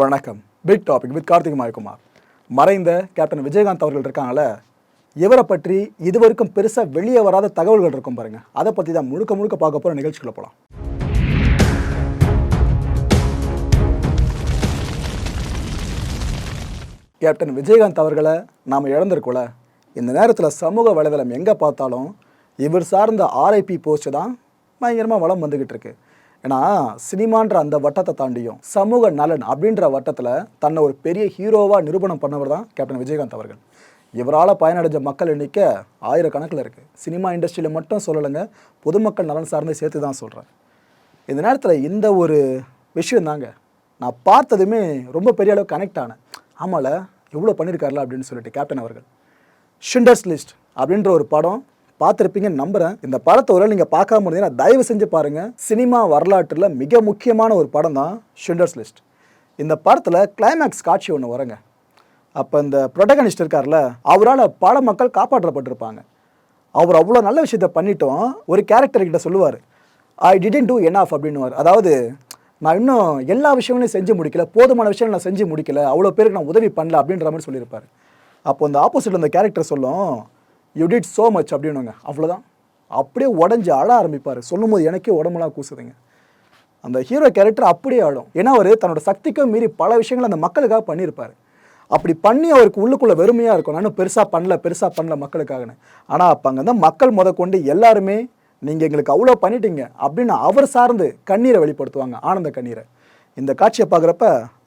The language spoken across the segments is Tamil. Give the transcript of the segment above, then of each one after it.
வணக்கம். Big topic with Karthik Mayakumar மறைந்த கேப்டன் விஜயகாந்த் அவர்கள் இருக்காங்கள இவரை பற்றி இதுவரைக்கும் பெருசாக வெளியே வராத தகவல்கள் இருக்கும் பாருங்க. அதை பற்றி தான் முழுக்க முழுக்க பார்க்க போகிற நிகழ்ச்சிக்குள்ள போகலாம் கேப்டன் விஜயகாந்த் அவர்களை நாம் இழந்திருக்கோல இந்த நேரத்தில் சமூக வலைதளம் எங்கே பார்த்தாலும் இவர் சார்ந்த ஆர்ஐபி போஸ்ட் தான் பயங்கரமாக வளம் வந்துக்கிட்டு இருக்கு. ஏன்னா சினிமான்ற அந்த வட்டத்தை தாண்டியும் சமூக நலன் அப்படின்ற வட்டத்தில் தன்னை ஒரு பெரிய ஹீரோவாக நிரூபணம் பண்ணவர் தான் கேப்டன் விஜயகாந்த் அவர்கள். இவரால் பயனடைஞ்ச மக்கள் எண்ணிக்கை ஆயிரக்கணக்கில் இருக்குது சினிமா இண்டஸ்ட்ரியில் மட்டும் சொல்லலைங்க பொதுமக்கள் நலன் சார்ந்து சேர்த்து தான் சொல்கிறேன் இந்த நேரத்தில் இந்த ஒரு விஷயம் தாங்க நான் பார்த்ததுமே ரொம்ப பெரிய அளவு கனெக்ட் ஆனேன். ஆமால எவ்வளோ பண்ணியிருக்காருல அப்படின்னு சொல்லிட்டு கேப்டன் அவர்கள். ஷிண்டர்ஸ் லிஸ்ட் அப்படின்ற ஒரு படம் பார்த்துருப்பீங்கன்னு நம்புகிறேன் இந்த படத்தை ஒரு நீங்கள் பார்க்காம இருந்தீங்கன்னா தயவு செஞ்சு பாருங்கள் சினிமா வரலாற்றில் மிக முக்கியமான ஒரு படம் தான் ஷிண்டர்ஸ் லிஸ்ட் இந்த படத்தில் கிளைமேக்ஸ் காட்சி ஒன்று வருங்க. அப்போ இந்த ப்ரொட்டகனிஸ்ட் இருக்கார்ல அவரால் பல மக்கள் காப்பாற்றப்பட்டிருப்பாங்க. அவர் அவ்வளோ நல்ல விஷயத்த பண்ணிட்டோம். ஒரு கேரக்டர் கிட்ட சொல்லுவார் I didn't do N of அப்படின்னுவார். அதாவது நான் இன்னும் எல்லா விஷயங்களையும் செஞ்சு முடிக்கல போதுமான விஷயம் நான் செஞ்சு முடிக்கல அவ்வளோ பேருக்கு நான் உதவி பண்ணல அப்படின்ற மாதிரி சொல்லியிருப்பார். அப்போ அந்த ஆப்போசிட்டில் அந்த கேரக்டர் சொல்லும் யூ டிட் சோ மச் அப்படின்னுங்க அவ்வளோதான் அப்படியே உடஞ்சி அழ ஆரம்பிப்பார். சொல்லும் போது எனக்கே உடம்புலாம் கூசுதுங்க. அந்த ஹீரோ கேரக்டர் அப்படியே ஆடும். ஏன்னா அவர் தன்னோட சக்திக்கும் மீறி பல விஷயங்கள் அந்த மக்களுக்காக பண்ணியிருப்பார். அப்படி பண்ணி அவருக்கு உள்ளுக்குள்ளே வெறுமையாக இருக்கும். நானும் பெருசாக பண்ணல பெருசாக பண்ணல மக்களுக்காகன்னு. ஆனால் அப்போ அங்கே தான் மக்கள் முத கொண்டு எல்லாருமே நீங்கள் எங்களுக்கு அவ்வளோ பண்ணிட்டீங்க அப்படின்னு அவர் சார்ந்து கண்ணீரை வெளிப்படுத்துவாங்க. ஆனந்த கண்ணீரை. இந்த காட்சியை பார்க்குறப்ப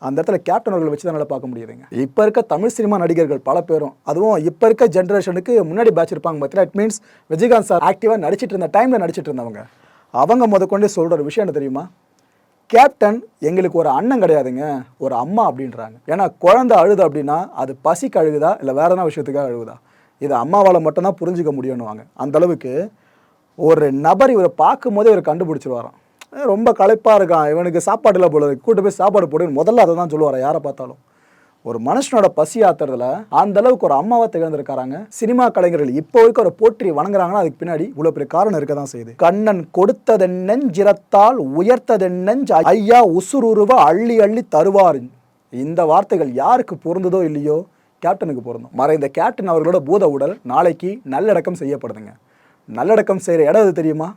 அந்த இடத்துல கேப்டன் அவர்களை வச்சு தான் பார்க்க முடியுதுங்க. இப்போ இருக்க தமிழ் சினிமா நடிகர்கள் பல பேரும் அதுவும் இப்போ இருக்க ஜென்ரேஷனுக்கு முன்னாடி பேட்ச் இருப்பாங்க பார்த்தீங்கன்னா இட் மீன்ஸ் விஜயகாந்த் சார் ஆக்டிவாக நடிச்சிட்டு இருந்த டைமில் நடிச்சிட்டு இருந்தவங்க. அவங்க முதற்கொண்டு சொல்கிற ஒரு விஷயம் என்ன தெரியுமா? கேப்டன் எங்களுக்கு ஒரு அண்ணன் கிடையாதுங்க ஒரு அம்மா அப்படின்றாங்க. ஏன்னா குழந்தை அழுது அப்படின்னா அது பசிக்கு அழுகுதா இல்லை வேற என்ன விஷயத்துக்காக அழுகுதா? இது அம்மாவால் மட்டும்தான் புரிஞ்சுக்க முடியும்னுவாங்க. அந்த அளவுக்கு ஒரு நபர் இவரை பார்க்கும் போதே இவர் கண்டுபிடிச்சிருவாராம். ரொம்ப களைப்பாக இருக்கான் இவனுக்கு சாப்பாடு இல்லை போல கூட்டு போய் சாப்பாடு போடுன்னு முதல்ல அதை தான் சொல்லுவார். யாரை பார்த்தாலும். ஒரு மனுஷனோட பசி ஆத்துறதுல அந்த அளவுக்கு ஒரு அம்மாவை திகழ்ந்திருக்காங்க சினிமா கலைஞர்கள் இப்போ வரைக்கும் ஒரு போற்றி வணங்குறாங்கன்னா அதுக்கு பின்னாடி இவ்வளோ பெரிய காரணம் இருக்க தான் செய்யுது. கண்ணன் கொடுத்ததென்னஞ்சிரத்தால் உயர்த்ததென்னஞ்ச் ஐயா உசுருருவ அள்ளி அள்ளி தருவார் இந்த வார்த்தைகள் யாருக்கு பொருந்ததோ இல்லையோ? கேப்டனுக்கு பொருந்தும். மறைந்த கேப்டன் அவர்களோட பூத உடல் நாளைக்கு நல்லடக்கம் செய்யப்படுதுங்க. நல்லடக்கம் செய்கிற இடம் அது தெரியுமா?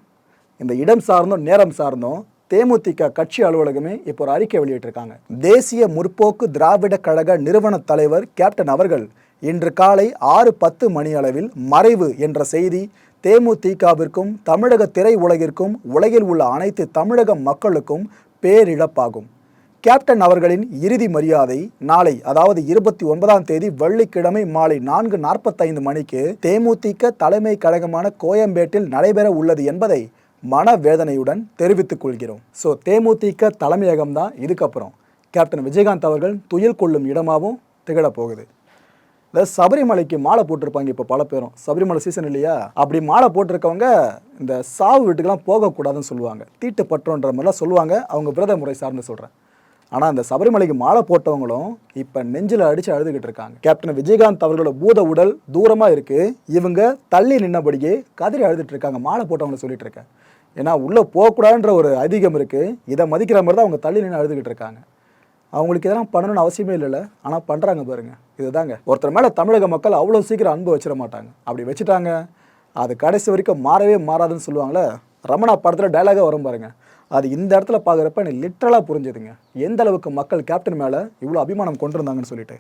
இந்த இடம் சார்ந்தும் நேரம் சார்ந்தும் தேமுதிக கட்சி அலுவலகமே இப்போ ஒரு அறிக்கை வெளியிட்டிருக்காங்க. தேசிய முற்போக்கு திராவிட கழக நிறுவன தலைவர் கேப்டன் அவர்கள் இன்று காலை ஆறு பத்து மணி அளவில் மறைவு என்ற செய்தி தேமுதிகவிற்கும் தமிழக திரை உலகிற்கும் உலகில் உள்ள அனைத்து தமிழக மக்களுக்கும் பேரிழப்பாகும். கேப்டன் அவர்களின் இறுதி மரியாதை நாளை அதாவது இருபத்தி ஒன்பதாம் தேதி வெள்ளிக்கிழமை மாலை நான்கு நாற்பத்தைந்து மணிக்கு தேமுதிக தலைமை கழகமான கோயம்பேட்டில் நடைபெற உள்ளது என்பதை மனவேதனையுடன் தெரிவித்துக் கொள்கிறோம். ஸோ தேமுதிக தலைமையகம் தான் இதுக்கப்புறம். கேப்டன் விஜயகாந்த் அவர்கள் துயில் கொள்ளும் இடமாகவும் திகழப் போகுது. இந்த சபரிமலைக்கு மாலை போட்டிருப்பாங்க இப்போ பல பேரும். சபரிமலை சீசன் இல்லையா? அப்படி மாலை போட்டிருக்கவங்க இந்த சாவு வீட்டுக்கெல்லாம் போகக்கூடாதுன்னு சொல்லுவாங்க. தீட்டு பற்றோன்ற மாதிரிலாம் சொல்லுவாங்க. அவங்க விரத முறை சார்ந்து சொல்கிறேன் ஆனால் அந்த சபரிமலைக்கு மாலை போட்டவங்களும் இப்போ நெஞ்சில் அடித்து அழுதுகிட்டு இருக்காங்க. கேப்டன் விஜயகாந்த் அவர்களோட பூத உடல் தூரமாக இருக்குது இவங்க தள்ளி நின்னபடியே கதறி அழுதுட்டு இருக்காங்க. மாலை போட்டவங்களை சொல்லிட்டு இருக்கேன். ஏன்னா உள்ளே போகக்கூடாதுன்ற ஒரு அதிகம் இருக்குது இதை மதிக்கிற மாதிரி தான் அவங்க தள்ளி நின்று அழுதுகிட்டு இருக்காங்க. அவங்களுக்கு இதெல்லாம் பண்ணணும்னு அவசியமே இல்லைல்ல. ஆனால் பண்ணுறாங்க பாருங்க. இதுதாங்க. ஒருத்தர் மேலே தமிழக மக்கள் அவ்வளோ சீக்கிரம் அன்பு வச்சிட மாட்டாங்க. அப்படி வச்சுட்டாங்க. அது கடைசி வரைக்கும் மாறவே மாறாதுன்னு சொல்லுவாங்களே. ரமணா படத்தில் டைலாகாக வரும் பாருங்கள் அது இந்த இடத்துல பார்க்குறப்ப எனக்கு லிட்ரலாக புரிஞ்சுதுங்க. எந்த அளவுக்கு மக்கள் கேப்டன் மேலே இவ்வளோ அபிமானம் கொண்டிருந்தாங்கன்னு சொல்லிட்டு.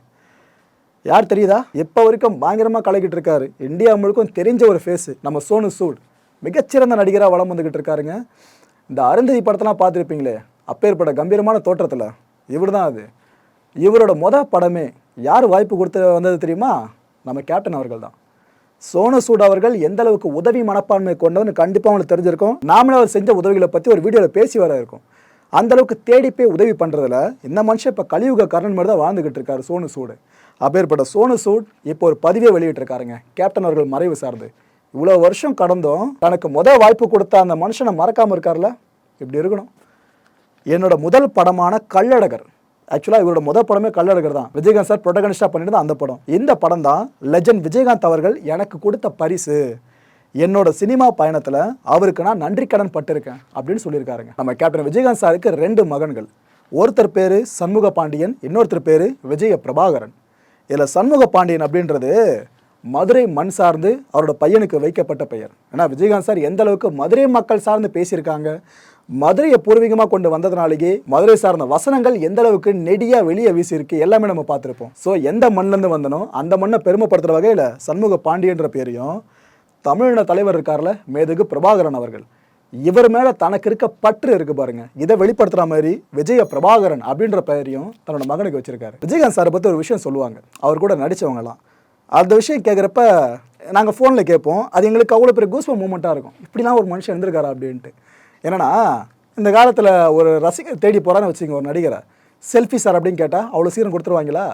யார் தெரியுதா? இப்போ வரைக்கும் பயங்கரமாக கலக்கிட்டு இருக்காரு. இந்தியா முழுக்கும் தெரிஞ்ச ஒரு ஃபேஸு நம்ம சோனு சூட். மிகச்சிறந்த நடிகராக வளம் வந்துக்கிட்டு இருக்காருங்க. இந்த அருந்ததி படத்தெல்லாம் பார்த்துருப்பீங்களே அப்பேற்பட்ட கம்பீரமான தோற்றத்தில். இவர் தான் அது. இவரோட மொதல் படமே யார் வாய்ப்பு கொடுத்து வந்தது தெரியுமா? நம்ம கேப்டன் அவர்கள் தான் சோனு சூட் அவர்கள் எந்த அளவுக்கு உதவி மனப்பான்மை கொண்டவன்னு கண்டிப்பாக அவங்களுக்கு தெரிஞ்சிருக்கும். நாமளே அவர் செஞ்ச உதவிகளை பற்றி ஒரு வீடியோவில் பேசி வர இருக்கும். அந்தளவுக்கு தேடி போய் உதவி பண்ணுறதுல இந்த மனுஷன் இப்போ கலியுக கர்ணன் மாதிரி தான் வாழ்ந்துகிட்டு இருக்காரு சோனு சூடு. அப்பேற்பட்ட சோனு சூட் இப்போ ஒரு பதிவே வெளியிட்டிருக்காருங்க. கேப்டன் அவர்கள் மறைவு சார்ந்து. இவ்வளோ வருஷம் கடந்தும். தனக்கு முத வாய்ப்பு கொடுத்த அந்த மனுஷனை மறக்காமல் இருக்கார்ல? இப்படி இருக்கணும். என்னோட முதல் படமான கள்ளழகர். ஆக்சுவலாக இவரோட முதல் படமே கள்ளழகர் தான். விஜயகாந்த் சார் ப்ரொடகனிஸ்டாக பண்ணிட்டு அந்த படம். இந்த படம் தான் லெஜண்ட் விஜயகாந்த் அவர்கள் எனக்கு கொடுத்த பரிசு. என்னோட சினிமா பயணத்தில் அவருக்கு நான் நன்றி கடன் பட்டிருக்கேன் அப்படின்னு சொல்லியிருக்காருங்க. நம்ம கேப்டன் விஜயகாந்த் சாருக்கு ரெண்டு மகன்கள். ஒருத்தர் பேர் சண்முக பாண்டியன் இன்னொருத்தர் பேர் விஜய பிரபாகரன் இதில் சண்முக பாண்டியன் அப்படின்றது மதுரை மண் சார்ந்து அவரோட பையனுக்கு வைக்கப்பட்ட பெயர். ஏன்னா விஜயகாந்த் சார் எந்த அளவுக்கு மதுரை மக்கள் சார்ந்து பேசியிருக்காங்க மதுரையை பூர்வீகமாக கொண்டு வந்ததுனாலேயே மதுரை சார்ந்த வசனங்கள் எந்த அளவுக்கு நெடியாக வெளியே வீசியிருக்கு எல்லாமே நம்ம பார்த்துருப்போம். ஸோ எந்த மண்ணிலேருந்து வந்தனோ அந்த மண்ணை பெருமைப்படுத்துகிற வகையில் சண்முக பாண்டியன்ற பேரையும் தமிழின தலைவர் இருக்கார்ல மேதகு பிரபாகரன் அவர்கள். இவர் மேலே தனக்கு இருக்க பற்று இருக்கு பாருங்க. இதை வெளிப்படுத்துகிற மாதிரி விஜய பிரபாகரன் அப்படின்ற பெயரையும் தன்னோட மகனுக்கு வச்சிருக்காரு. விஜயகாந்த் சாரை பற்றி ஒரு விஷயம் சொல்லுவாங்க. அவர் கூட நடித்தவங்களாம் அந்த விஷயம் கேட்குறப்ப நாங்கள் ஃபோனில் கேட்போம். அது எங்களுக்கு அவ்வளோ பெரிய கூஸ்ப மூமெண்ட்டாக இருக்கும். இப்படிலாம் ஒரு மனுஷன் இருந்திருக்காரா அப்படின்ட்டு. என்னன்னா இந்த காலத்தில் ஒரு ரசிகர் தேடி போகிறான்னு வச்சுங்க ஒரு நடிகரை. செல்ஃபி சார் அப்படின்னு கேட்டால் அவ்வளோ சீக்கிரம் கொடுத்துருவாங்களா?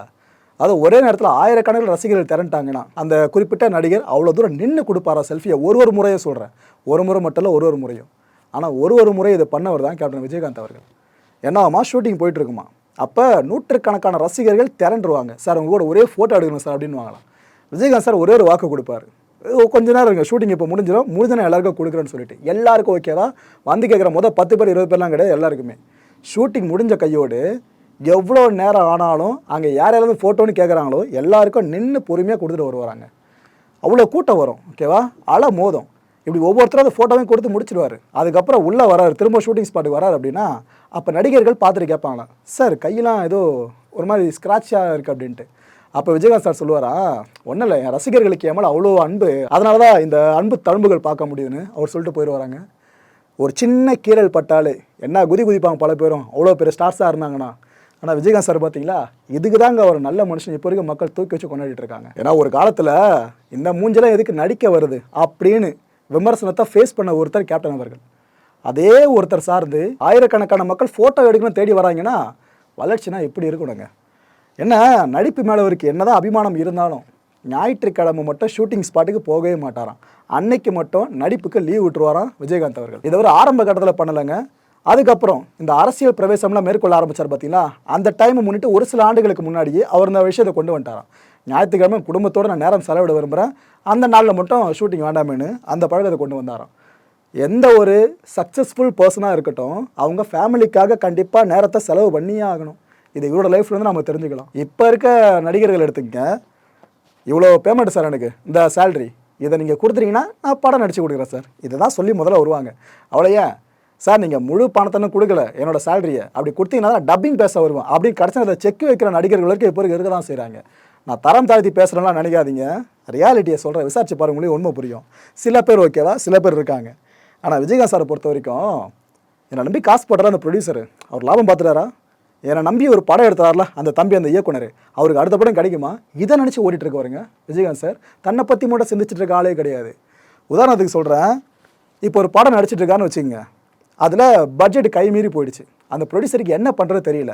அது ஒரே நேரத்தில் ஆயிரக்கணக்கில் ரசிகர்கள் திரண்டாங்கன்னா அந்த குறிப்பிட்ட நடிகர் அவ்வளோ தூரம் நின்று கொடுப்பாரா செல்ஃபியை? ஒரு ஒரு முறையை சொல்கிறேன் ஒரு முறை மட்டும் இல்லை ஒரு ஒரு முறையும். ஆனால் ஒரு ஒரு முறை இதை பண்ணவர் தான் கேப்டன் விஜயகாந்த் அவர்கள். என்னவாமா ஷூட்டிங் போயிட்டுருக்குமா அப்போ நூற்றுக்கணக்கான ரசிகர்கள் திரண்டுருவாங்க. சார் உங்க கூட ஒரே ஃபோட்டோ எடுக்கணும் சார் அப்படின்னு வாங்கலாம் விஜயகாந்த் சார் ஒரே ஒரு வாக்கு கொடுப்பாரு. "ஓ, கொஞ்ச நேரம் இருங்க ஷூட்டிங் இப்போ முடிஞ்சிடும் முடிஞ்ச எல்லாருக்கும் கொடுக்குறேன்னு சொல்லிட்டு. எல்லாருக்கும் ஓகேவா வந்து கேட்குற மொதல் பத்து பேர் இருபது பேர்லாம் கிடையாது எல்லாருக்குமே. ஷூட்டிங் முடிஞ்ச கையோடு எவ்வளோ நேரம் ஆனாலும் அங்கே யார் யாராவது ஃபோட்டோன்னு கேட்குறாங்களோ எல்லாருக்கும் நின்று பொறுமையாக கொடுத்துட்டு வருவாங்க அவ்வளோ கூட்டம் வரும் ஓகேவா அலை மோதும். இப்படி ஒவ்வொருத்தரும் அந்த ஃபோட்டோவையும் கொடுத்து முடிச்சிடுவார். அதுக்கப்புறம் உள்ளே வராரு திரும்ப ஷூட்டிங் ஸ்பாட்டுக்கு வராரு அப்படின்னா அப்போ நடிகர்கள் பார்த்துட்டு கேட்பாங்களாம். சார் கையெல்லாம் ஏதோ ஒரு மாதிரி ஸ்க்ராட்சாக இருக்குது அப்படின்ட்டு. அப்போ விஜயகாந்த் சார் சொல்லுவாரா ஒன்றும் இல்லை என் ரசிகர்களுக்கு என் அவ்வளோ அன்பு அதனால தான் இந்த அன்பு தழும்புகள் பார்க்க முடியுதுன்னு அவர் சொல்லிட்டு போயிடுவாராங்க ஒரு சின்ன கீரல் பட்டாலே என்ன குதி குதிப்பாங்க பல பேரும் அவ்வளோ பெரிய ஸ்டார்ஸாக இருந்தாங்கன்னா. ஆனால் விஜயகாந்த் சார் பார்த்தீங்களா இதுக்கு தாங்க ஒரு நல்ல மனுஷன் இப்போ வரைக்கும் மக்கள் தூக்கி வச்சு கொண்டாடிட்டு இருக்காங்க. ஏன்னா ஒரு காலத்தில் இந்த மூஞ்செல்லாம் எதுக்கு நடிக்க வருது அப்படின்னு விமர்சனத்தை ஃபேஸ் பண்ண ஒருத்தர் கேப்டன் அவர்கள். அதே ஒருத்தர் சார்ந்து ஆயிரக்கணக்கான மக்கள் ஃபோட்டோ எடுக்கணும் தேடி வராங்கன்னா வளர்ச்சினா எப்படி இருக்கணுங்க என்ன நடிப்பு மேலே அவருக்கு என்னதான் அபிமானம் இருந்தாலும் ஞாயிற்றுக்கிழமை மட்டும் ஷூட்டிங் ஸ்பாட்டுக்கு போகவே மாட்டாராம். அன்னைக்கு மட்டும் நடிப்புக்கு லீவ் விட்டுருவாராம் விஜயகாந்த் அவர்கள். இதை ஒரு ஆரம்ப கட்டத்தில் பண்ணலைங்க. அதுக்கப்புறம் இந்த அரசியல் பிரவேசம்லாம் மேற்கொள்ள ஆரம்பித்தார் பார்த்தீங்களா அந்த டைமை முன்னிட்டு ஒரு சில ஆண்டுகளுக்கு முன்னாடியே அவர் இந்த விஷயத்தை கொண்டு வந்துட்டாராம். ஞாயிற்றுக்கிழமை குடும்பத்தோடு நான் நேரம் செலவிட விரும்புகிறேன் அந்த நாளில் மட்டும் ஷூட்டிங் வேண்டாமேன்னு அந்த பழக்கத்தை கொண்டு வந்தாராம். எந்த ஒரு சக்ஸஸ்ஃபுல் பர்சனாக இருக்கட்டும் அவங்க ஃபேமிலிக்காக கண்டிப்பாக நேரத்தை செலவு பண்ணியே ஆகணும். இது இவரோட லைஃப்லேருந்து நம்ம தெரிஞ்சுக்கலாம். இப்போ இருக்க நடிகர்கள் எடுத்துக்கங்க. இவ்வளோ பேமெண்ட் சார் எனக்கு. இந்த சேல்ரி இதை நீங்கள் கொடுத்துட்டீங்கன்னா நான் படம் நடிச்சு கொடுக்குறேன் சார் இதை தான் சொல்லி முதல்ல வருவாங்க. அவ்வளோயே சார் நீங்கள் முழு பணத்தை கொடுக்கல. என்னோட சேலரியை அப்படி கொடுத்தீங்கன்னா தான் டப்பிங் பேச வருவேன். அப்படி கடைசி அதை செக் வைக்கிற நடிகர்களுக்கு இப்போ இருக்க தான் செய்கிறாங்க நான் தரம் தாழ்த்தி பேசுகிறேன்லாம் நினைக்காதீங்க. ரியாலிட்டியை சொல்கிறேன் விசாரிச்சு பாருங்களே உண்மை புரியும். சில பேர் ஓகேவா சில பேர் இருக்காங்க. ஆனால் விஜயகாந்த் சாரை பொறுத்த வரைக்கும் என்னை நம்பி காசு போடுற அந்த ப்ரொடியூசர் அவர் லாபம் பார்த்துட்டாரா? என்னை நம்பி ஒரு படம் எடுத்தார்ல அந்த தம்பி அந்த இயக்குனர். அவருக்கு அடுத்த படம் கிடைக்குமா? இதை நினச்சி ஓடிட்டு இருக்கவருங்க விஜயகாந்த் சார் தன்னை பற்றி மட்டும் சிந்திச்சிட்டு இருக்க ஆளே கிடையாது. உதாரணத்துக்கு சொல்கிறேன் இப்போ ஒரு படம் நடிச்சிட்டு இருக்கான்னு வச்சுக்கோங்க. அதில் பட்ஜெட் கை மீறி போயிடுச்சு. அந்த ப்ரொடியூசருக்கு என்ன பண்ணுறது தெரியல.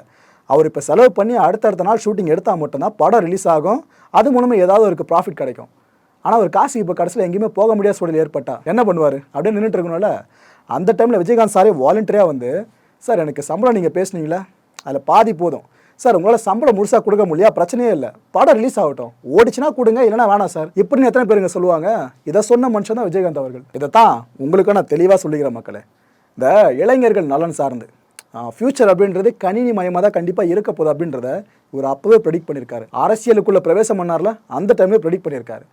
அவர் இப்போ செலவு பண்ணி அடுத்தடுத்த நாள் ஷூட்டிங் எடுத்தால் மட்டும்தான் படம் ரிலீஸ் ஆகும். அது மூலமாக ஏதாவது அவருக்கு ப்ராஃபிட் கிடைக்கும். ஆனால் அவர் காசு இப்போ கடைசியில் எங்கேயுமே போக முடியாத சூழல் ஏற்பட்டா. என்ன பண்ணுவார்? அப்படின்னு நின்றுட்டு இருக்கணும்ல. அந்த டைமில் விஜயகாந்த் சாரே வாலண்டியராக வந்து சார் எனக்கு சம்பளம் நீங்கள் பேசுனீங்களா? அதில் பாதி போதும். சார் உங்களால் சம்பளம் முழுசாக கொடுக்க முடியா பிரச்சனையே இல்லை. படம் ரிலீஸ் ஆகட்டும். ஓடிச்சுன்னா கொடுங்க இல்லைனா வேணாம் சார். இப்படின்னு எத்தனை பேருங்க சொல்லுவாங்க? இதை சொன்ன மனுஷன் தான் விஜயகாந்த் அவர்கள். இதை தான் உங்களுக்கு நான் தெளிவாக சொல்லிக்கிறேன் மக்களே. இந்த இளைஞர்கள் நலன் சார்ந்து. ஃப்யூச்சர் அப்படின்றது கணினி மயமாக தான் கண்டிப்பாக இருக்க போகுது அப்படின்றத இவர் அப்போவே ப்ரெடிக்ட் பண்ணியிருக்காரு அரசியலுக்குள்ளே பிரவேசம் பண்ணார்ல? அந்த டைம்லேயே ப்ரெடிக்ட் பண்ணியிருக்காரு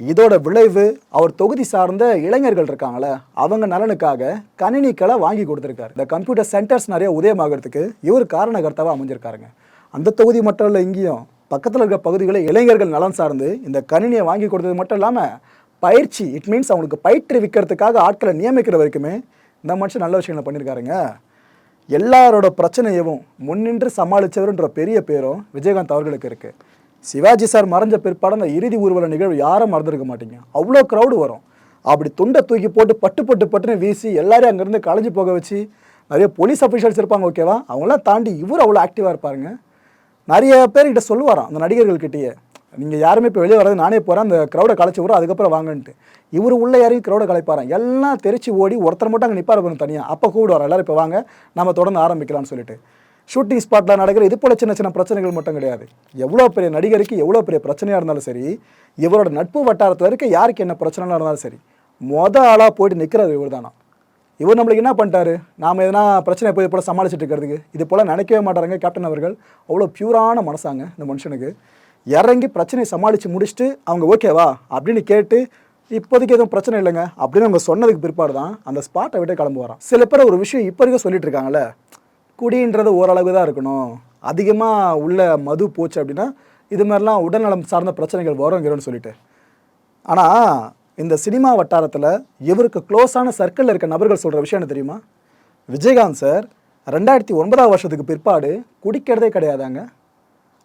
இதோட விளைவு அவர் தொகுதி சார்ந்த இளைஞர்கள் இருக்காங்களே அவங்க நலனுக்காக கணினிக்களை வாங்கி கொடுத்துருக்காரு. இந்த கம்ப்யூட்டர் சென்டர்ஸ் நிறைய உதயமாகிறதுக்கு இவர் காரணகர்த்தாவாக அமைஞ்சிருக்காருங்க. அந்த தொகுதி மட்டும் இல்லை இங்கேயும் பக்கத்தில் இருக்கிற பகுதிகளில் இளைஞர்கள் நலன் சார்ந்து இந்த கணினியை வாங்கி கொடுத்தது மட்டும் இல்லாமல் பயிற்சி இட் மீன்ஸ் அவங்களுக்கு பயிற்றுவிக்கிறதுக்காக ஆட்களை நியமிக்கிற வரைக்குமே இந்த மனுஷன் நல்ல விஷயங்களை பண்ணியிருக்காருங்க எல்லாரோட பிரச்சனையவும் முன்னின்று சமாளித்தவர்ன்ற பெரிய பேரும் விஜயகாந்த் அவர்களுக்கு இருக்குது சிவாஜி சார் மறைஞ்ச பிற்பாடு அந்த இறுதி ஊர்வல நிகழ்வு யாரும் மறந்துருக்க மாட்டீங்க. அவ்வளோ க்ரௌடு வரும். அப்படி துண்டை தூக்கி போட்டு பட்டு பட்டு பட்டுன்னு வீசி எல்லாரையும் அங்கேருந்து களைஞ்சு போக வச்சு நிறைய போலீஸ் அஃபீஷியல்ஸ் இருப்பாங்க ஓகேவா அவங்களாம் தாண்டி இவர் அவ்வளோ ஆக்டிவாக இருப்பாருங்க. நிறைய பேர்கிட்ட சொல்லுவாராம் அந்த நடிகர்கள்கிட்டயே. நீங்கள் யாருமே இப்போ வெளியே வராது நானே போகிறேன் அந்த க்ரௌடை களைச்சி விட்றோம் அதுக்கப்புறம் வாங்கன்ட்டு. இவர் உள்ளே யாரையும் க்ரௌடை கலைப்பாராம். எல்லாம் தெரிச்சு ஓடி ஒருத்தர் மட்டும் அங்கே நிற்பார் பாருங்க தனியாக அப்போ கூப்பிடுவார் எல்லாரும் இப்போ வாங்க நம்ம தொடர்ந்து ஆரம்பிக்கலாம்னு சொல்லிட்டு. ஷூட்டிங் ஸ்பாட்டில் நடக்கிற இது போல சின்ன சின்ன பிரச்சனைகள் மட்டும் கிடையாது. எவ்வளோ பெரிய நடிகருக்கு எவ்வளோ பெரிய பிரச்சனையாக இருந்தாலும் சரி இவரோட நட்பு வட்டாரத்தில் இருக்க யாருக்கு என்ன பிரச்சனைலாம் இருந்தாலும் சரி மொத ஆளாக போயிட்டு நிற்கிறது இவர் தானா இவர் நம்மளுக்கு என்ன பண்ணிட்டாரு? நாம் எதனா பிரச்சனை போய் போல் சமாளிச்சுட்டு இருக்கிறதுக்கு இது போல் நினைக்கவே மாட்டாருங்க கேப்டன் அவர்கள். அவ்வளோ பியூரான மனசாங்க இந்த மனுஷனுக்கு. இறங்கி பிரச்சனையை சமாளித்து முடிச்சுட்டு அவங்க ஓகேவா அப்படின்னு கேட்டு இப்போதைக்கு எதுவும் பிரச்சனை இல்லைங்க அப்படின்னு அவங்க சொன்னதுக்கு பிற்பாடு தான் அந்த ஸ்பாட்டை விட்டு கிளம்பு வரான் சில பேர் ஒரு விஷயம் இப்போ வரைக்கும் சொல்லிட்டு இருக்காங்கல்ல குடின்றது ஓரளவு தான் இருக்கணும். அதிகமாக உள்ள மது போச்சு அப்படின்னா இது மாதிரிலாம் உடல்நலம் சார்ந்த பிரச்சனைகள் வருங்கிறோன்னு சொல்லிட்டு. ஆனால் இந்த சினிமா வட்டாரத்தில் இவருக்கு க்ளோஸான சர்க்கிளில் இருக்க நபர்கள் சொல்கிற விஷயம் என்ன தெரியுமா? விஜயகாந்த் சார் ரெண்டாயிரத்தி ஒன்பதாம் வருஷத்துக்கு பிற்பாடு குடிக்கிறதே கிடையாதாங்க.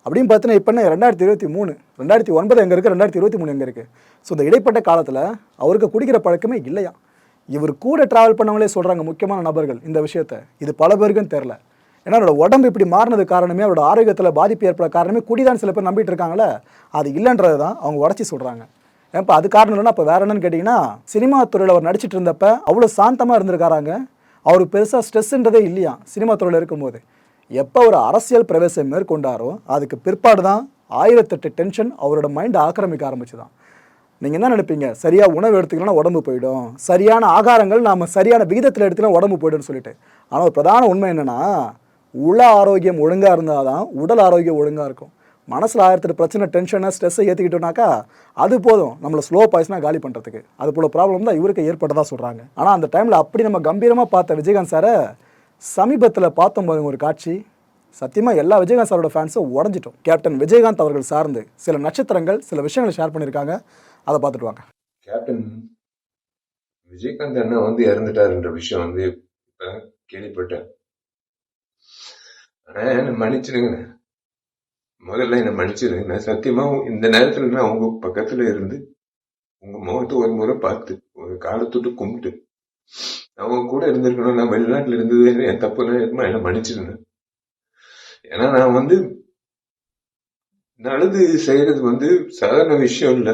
அப்படின்னு பார்த்தீங்கன்னா இப்போ என்ன ரெண்டாயிரத்தி இருபத்தி மூணு ரெண்டாயிரத்தி ஒன்பது எங்கே இருக்குது ரெண்டாயிரத்தி இருபத்தி மூணு எங்கே இருக்குது ஸோ இந்த இடைப்பட்ட காலத்தில் அவருக்கு குடிக்கிற பழக்கமே இல்லையா? இவர் கூட ட்ராவல் பண்ணவங்களே சொல்கிறாங்க முக்கியமான நபர்கள் இந்த விஷயத்த. இது பல பேருக்கும் தெரில ஏன்னா அவரோட உடம்பு இப்படி மாறினது காரணமே அவரோட ஆரோக்கியத்தில் பாதிப்பு ஏற்பட காரணமே குடிதான் சில பேர் நம்பிட்டு இருக்காங்களே அது இல்லைன்றது தான் அவங்க உடச்சி சொல்கிறாங்க ஏன்ப்பா அது காரணம் இல்லைன்னா இப்போ வேற என்னன்னு கேட்டிங்கன்னா சினிமா துறையில் அவர் நடிச்சிட்டு இருந்தப்ப அவ்வளோ சாந்தமாக இருந்திருக்காராங்க. அவருக்கு பெருசாக ஸ்ட்ரெஸ்ன்றதே இல்லையா சினிமா துறையில் இருக்கும்போது. எப்போ ஒரு அரசியல் பிரவேசம் மேற்கொண்டாரோ அதுக்கு பிற்பாடு தான் ஆயிரத்தெட்டு டென்ஷன் அவரோட மைண்டை ஆக்கிரமிக்க ஆரம்பிச்சுதான். நீங்கள் என்ன நினைப்பீங்க? சரியாக உணவு எடுத்துக்கலன்னா உடம்பு போயிடும். சரியான ஆகாரங்கள் நாம் சரியான விகிதத்தில் எடுத்துக்கலாம் உடம்பு போய்டும்னு சொல்லிட்டு. ஆனால் ஒரு பிரதான உண்மை என்னென்னா உள ஆரோக்கியம் ஒழுங்காக இருந்தால் தான் உடல் ஆரோக்கியம் ஒழுங்காக இருக்கும். மனசில் ஆயிரத்தெட்டு பிரச்சனை டென்ஷனை ஸ்ட்ரெஸ்ஸை ஏற்றிக்கிட்டோம்னாக்கா அது போதும். நம்மளை ஸ்லோ பாய்ஸ்னா காலி பண்ணுறதுக்கு அது போல ப்ராப்ளம் தான் இவருக்கு ஏற்பட்டதாக சொல்கிறாங்க ஆனால் அந்த டைமில் அப்படி நம்ம கம்பீரமாக பார்த்த விஜயகாந்த் சாரை சமீபத்தில் பார்த்தோம் பாருங்க ஒரு காட்சி. சத்தியமாக எல்லா விஜயகாந்த் சாரோட ஃபேன்ஸும் உடஞ்சிட்டோம். கேப்டன் விஜயகாந்த் அவர்கள் சார்ந்து. சில நட்சத்திரங்கள் சில விஷயங்களை ஷேர் பண்ணியிருக்காங்க. அதை பார்த்துட்டு வாங்க. கேப்டன் விஜயகாந்த் அண்ணா வந்து இறந்துட்டாருன்ற விஷயம் வந்து இப்ப கேள்விப்பட்டேன். ஆனா என்ன மன்னிச்சிடுங்க முதல்ல என்ன மன்னிச்சிருங்க. நான் சத்தியமா இந்த நேரத்துல நான் உங்க பக்கத்துல இருந்து உங்க முகத்தை ஒரு முறை பார்த்து ஒரு காலத்துட்டு கும்பிட்டு அவங்க கூட இருந்திருக்கணும் நான் வெளிநாட்டுல இருந்தது என் தப்புனா இருக்குமா என்ன மன்னிச்சிருந்தேன் ஏன்னா நான் வந்து நல்லது செய்யறது வந்து சாதாரண விஷயம் இல்லை.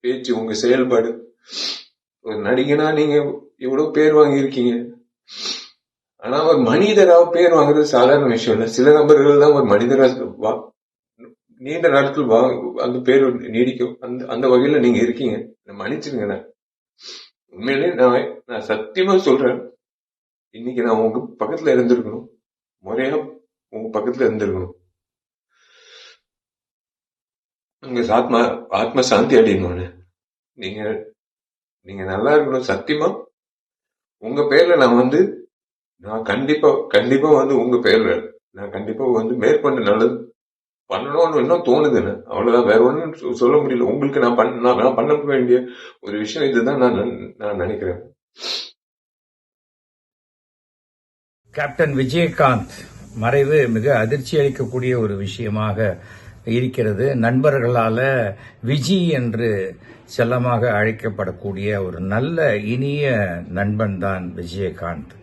பேச்சு உங்க செயல்பாடு. ஒரு நடிகனா நீங்க இவ்வளவு பேர் வாங்கியிருக்கீங்க. ஆனா ஒரு மனிதரா பேர் வாங்குறது சாதாரண விஷயம் இல்லை. சில நபர்கள் தான் ஒரு மனிதரா வா- நீண்ட நாட்கள் வா அந்த பேர் நீடிக்கும். அந்த அந்த வகையில நீங்க இருக்கீங்க. மன்னிச்சிருங்க நான். உண்மையிலே நான் நான் சத்தியமா சொல்றேன். இன்னைக்கு நான் உங்க பக்கத்துல இருந்திருக்கணும். முறையா உங்க பக்கத்துல இருந்திருக்கணும். உங்க ஆத்மா ஆத்ம சாந்தி அடையணும்னு நீங்க நீங்க நல்லா இருக்கணும் சத்தியமா? உங்க பேர்ல நான் வந்து நான் கண்டிப்பா கண்டிப்பா வந்து உங்க பேர்ல நான் கண்டிப்பா வந்து மேற்கொண்டு நல்லது பண்ணணும்னு இன்னும் தோணுதுன்னு. அவ்வளவுதான். வேற ஒன்றும் சொல்ல முடியல. உங்களுக்கு நான் பண்ண நான் பண்ண வேண்டிய ஒரு விஷயம் இதுதான் நான் நன்- நான் நினைக்கிறேன். கேப்டன் விஜயகாந்த் மறைவு மிக அதிர்ச்சி அளிக்கக்கூடிய ஒரு விஷயமாக இருக்கிறது. நண்பர்களால் விஜி என்று செல்லமாக அழைக்கப்படக்கூடிய ஒரு நல்ல இனிய நண்பன் தான் விஜயகாந்த்.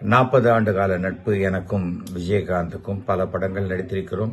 நாற்பது ஆண்டு கால நட்பு எனக்கும் விஜயகாந்துக்கும் பல படங்கள் நடித்திருக்கிறோம்.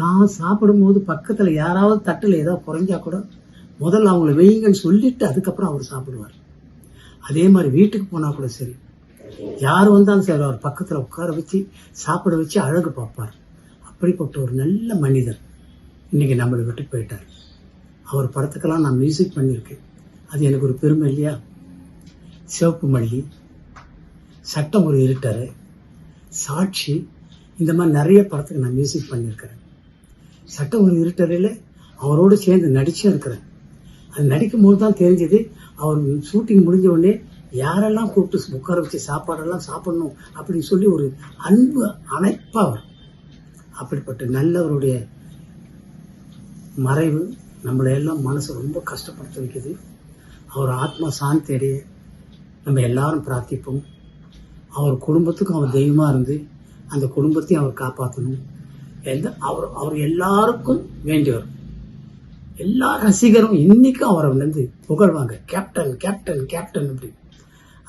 தான் சாப்பிடும்போது பக்கத்தில் யாராவது தட்டில் ஏதாவது குறைஞ்சா கூட முதல்ல அவங்கள வெய்யுங்கன்னு சொல்லிட்டு அதுக்கப்புறம் அவர் சாப்பிடுவார். அதே மாதிரி வீட்டுக்கு போனால் கூட சரி. யார் வந்தாலும் சரி அவர் பக்கத்தில் உட்கார வச்சு சாப்பிட வச்சு அழகு பார்ப்பார். அப்படிப்பட்ட ஒரு நல்ல மனிதர் இன்னைக்கு நம்மளை விட்டு போயிட்டார். அவர் படத்துக்கெல்லாம் நான் மியூசிக் பண்ணியிருக்கேன். அது எனக்கு ஒரு பெருமை இல்லையா? சிவப்பு மல்லி சட்டம் ஒரு இருட்டரு சாட்சி இந்த மாதிரி நிறைய படத்துக்கு நான் மியூசிக் பண்ணியிருக்கிறேன். சட்டம் ஒரு இருட்டறையில் அவரோடு சேர்ந்து நடிச்சும் இருக்கிறேன் அது நடிக்கும் போது தான் தெரிஞ்சது அவர் ஷூட்டிங் முடிஞ்ச உடனே யாரெல்லாம் கூப்பிட்டு உட்கார வச்சு சாப்பாடெல்லாம் சாப்பிடணும் அப்படின்னு சொல்லி ஒரு அன்பு அணைப்பாக அவர் அப்படிப்பட்ட நல்லவருடைய மறைவு நம்மளை எல்லாம் மனசை ரொம்ப கஷ்டப்படுத்த வைக்குது. அவர் ஆத்மா சாந்தி அடைய நம்ம எல்லாரும் பிரார்த்திப்போம். அவர் குடும்பத்துக்கும் அவர் தெய்வமாக இருந்து அந்த குடும்பத்தையும் அவர் காப்பாற்றணும் அவர் அவர் எல்லாருக்கும் வேண்டியவர். எல்லா ரசிகரும் இன்னைக்கும் அவரை வந்து புகழ்வாங்க. கேப்டன் கேப்டன் கேப்டன் அப்படி.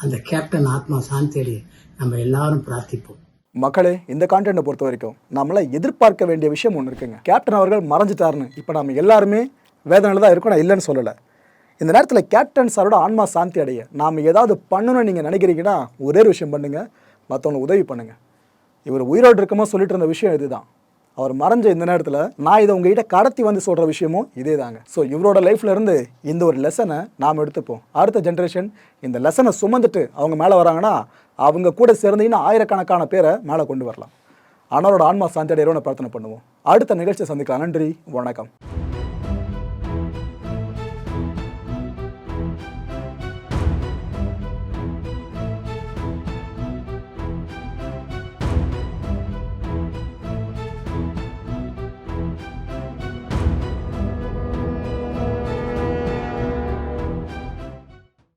அந்த கேப்டன் ஆத்மா சாந்தி அடைய நம்ம எல்லாரும் பிரார்த்திப்போம். மக்களே இந்த கான்டென்ட்டை பொறுத்த வரைக்கும் நம்மள எதிர்பார்க்க வேண்டிய விஷயம் ஒன்று இருக்குங்க. கேப்டன் அவர்கள் மறைஞ்சிட்டாருன்னு. இப்போ நம்ம எல்லாருமே வேதனையில் தான் இருக்கோம் நான் இல்லைன்னு சொல்லலை. இந்த நேரத்தில் கேப்டன் சாரோட ஆன்மா சாந்தி அடைய நாம் ஏதாவது பண்ணணும்னு நீங்கள் நினைக்கிறீங்கன்னா ஒரே ஒரு விஷயம் பண்ணுங்கள் மற்றவங்களுக்கு உதவி பண்ணுங்கள் இவர் உயிரோடு இருக்கும்போது சொல்லிட்டு இருந்த விஷயம் இதுதான். அவர் மறைஞ்ச இந்த நேரத்தில் நான் இதை உங்ககிட்ட கடத்தி வந்து சொல்கிற விஷயமும் இதே தாங்க ஸோ இவரோட லைஃப்லேருந்து இந்த ஒரு லெசனை நாம் எடுத்துப்போம். அடுத்த ஜென்ரேஷன் இந்த லெசனை சுமந்துட்டு அவங்க மேலே வராங்கன்னா அவங்க கூட சேர்ந்து இன்னும் ஆயிரக்கணக்கான பேரை மேலே கொண்டு வரலாம். அண்ணாரோட ஆன்மா சாந்தி அடையிறோன்னு பிரார்த்தனை பண்ணுவோம். அடுத்த நிகழ்ச்சியை சந்திக்கலாம். நன்றி வணக்கம்.